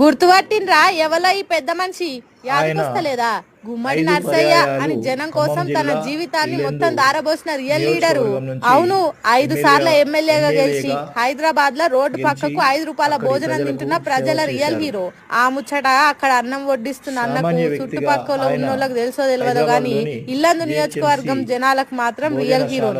గుర్తుపట్టిండ్రా ఎవలో ఈ పెద్ద మనిషి? యాదకొస్తలేదా గుమ్మడి నర్సయ్య అని జనం కోసం తన జీవితాన్ని మొత్తం దారబోసిన రియల్ లీడరు. అవును ఐదు సార్లు ఎమ్మెల్యేగా గెలిచి హైదరాబాద్లో రోడ్డు పక్కకు ఐదు రూపాయల భోజనం తింటున్న ప్రజల రియల్. హీరో. ఆ ముచ్చట అక్కడ అన్నం వడ్డిస్తున్న అన్నకు చుట్టుపక్కల ఉన్న వాళ్ళకి తెలుసో తెలియదో గాని ఇల్లందు నియోజకవర్గం జనాలకు మాత్రం రియల్ హీరో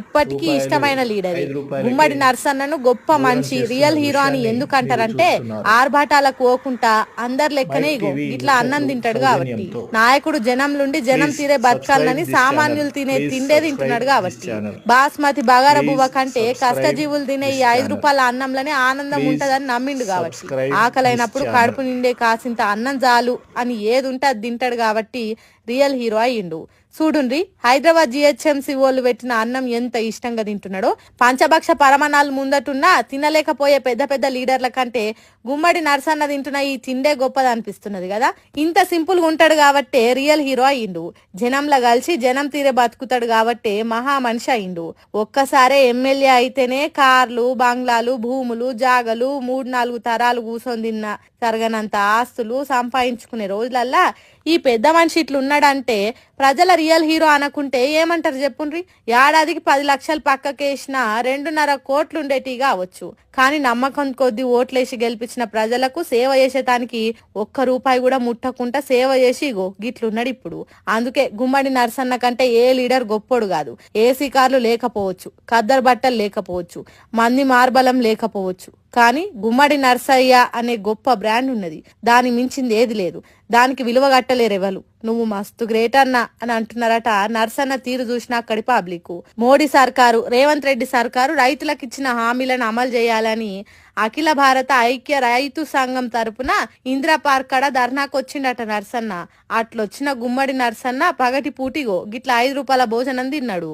ఇప్పటికీ ఇష్టమైన లీడర్. గుమ్మడి నర్సన్నను గొప్ప చేస్తున్న రియల్ హీరో అని ఎందుకంటారంటే. ఆర్భాటాలకు పోకుండా అందరి లెక్కనే ఇగో. ఇట్లా అన్నం తింటాడు కాబట్టి. నాయకుడు జనం నుండి జనం తీరే బతకాలని సామాన్యులు. తినే తిండే తింటున్నాడు కాబట్టి. బాస్మతి బగార బువ్వ కంటే కష్టజీవులు తినే ఈ ఐదు. రూపాయల అన్నంలోనే ఆనందం ఉంటదని నమ్మిండు కాబట్టి ఆకలైనప్పుడు. కడుపు నిండే కాసింత అన్నం చాలు అని ఏది ఉంటే అది తింటాడు కాబట్టి రియల్ హీరో అయ్యిండు చూడుండ్రి. హైదరాబాద్ జిహెచ్ఎంసీ వాళ్ళు పెట్టిన అన్నం ఎంత ఇష్టంగా తింటున్నాడో. పంచభక్ష పరమాణాలు ముందటున్నా తినలేకపోయే పెద్ద పెద్ద లీడర్ల కంటే గుమ్మడి నర్సన్న తింటున్న ఈ తిండే గొప్పది అనిపిస్తున్నది కదా. ఇంత సింపుల్గా ఉంటాడు కాబట్టే రియల్ హీరో అయిండు. జనంలో కలిసి జనం తీరే బతుకుతాడు కాబట్టే మహా మనిషి అయిండు. ఒక్కసారే ఎమ్మెల్యే అయితేనే కార్లు బంగ్లాలు భూములు జాగలు మూడు నాలుగు తరాలు కూసొని తిన్న తరగనంత ఆస్తులు సంపాదించుకునే రోజులల్లా ఈ పెద్ద మనిషి ఇట్లా ఉన్నాడంటే ప్రజల రియల్ హీరో అనుకుంటే ఏమంటారు చెప్పుండ్రి? ఏడాదికి పది లక్షలు పక్కకేసిన రెండున్నర కోట్లు ఉండేటి కావచ్చు. కానీ నమ్మకం కొద్ది ఓట్లేసి గెలిపించిన ప్రజలకు సేవ చేసేటానికి ఒక్క రూపాయి కూడా ముట్టకుండా సేవ చేసి ఇగో గిట్లున్నాడు ఇప్పుడు. అందుకే గుమ్మడి నర్సన్న కంటే ఏ లీడర్ గొప్పోడు కాదు. ఏసీ కార్లు లేకపోవచ్చు ఖద్దరు బట్టలు లేకపోవచ్చు మంది మార్బలం లేకపోవచ్చు. కానీ గుమ్మడి నర్సయ్య అనే గొప్ప బ్రాండ్ ఉన్నది. దాని మించింది ఏది లేదు. దానికి విలువ కట్టలేరు ఎవరు. నువ్వు మస్తు గ్రేట్ అన్న అని అంటున్నారట నర్సన్న తీరు చూసిన అక్కడి పబ్లిక్ మోడీ సర్కారు రేవంత్ రెడ్డి సర్కారు రైతులకు ఇచ్చిన హామీలను అమలు చేయాలని అఖిల భారత ఐక్య రైతు సంఘం తరపున ఇందిరా పార్క్ కాడ ధర్నాకు వచ్చిండట నర్సన్న. అట్లొచ్చిన గుమ్మడి నర్సన్న పగటి పూటిగో గిట్ల ఐదు రూపాయల భోజనం తిన్నాడు.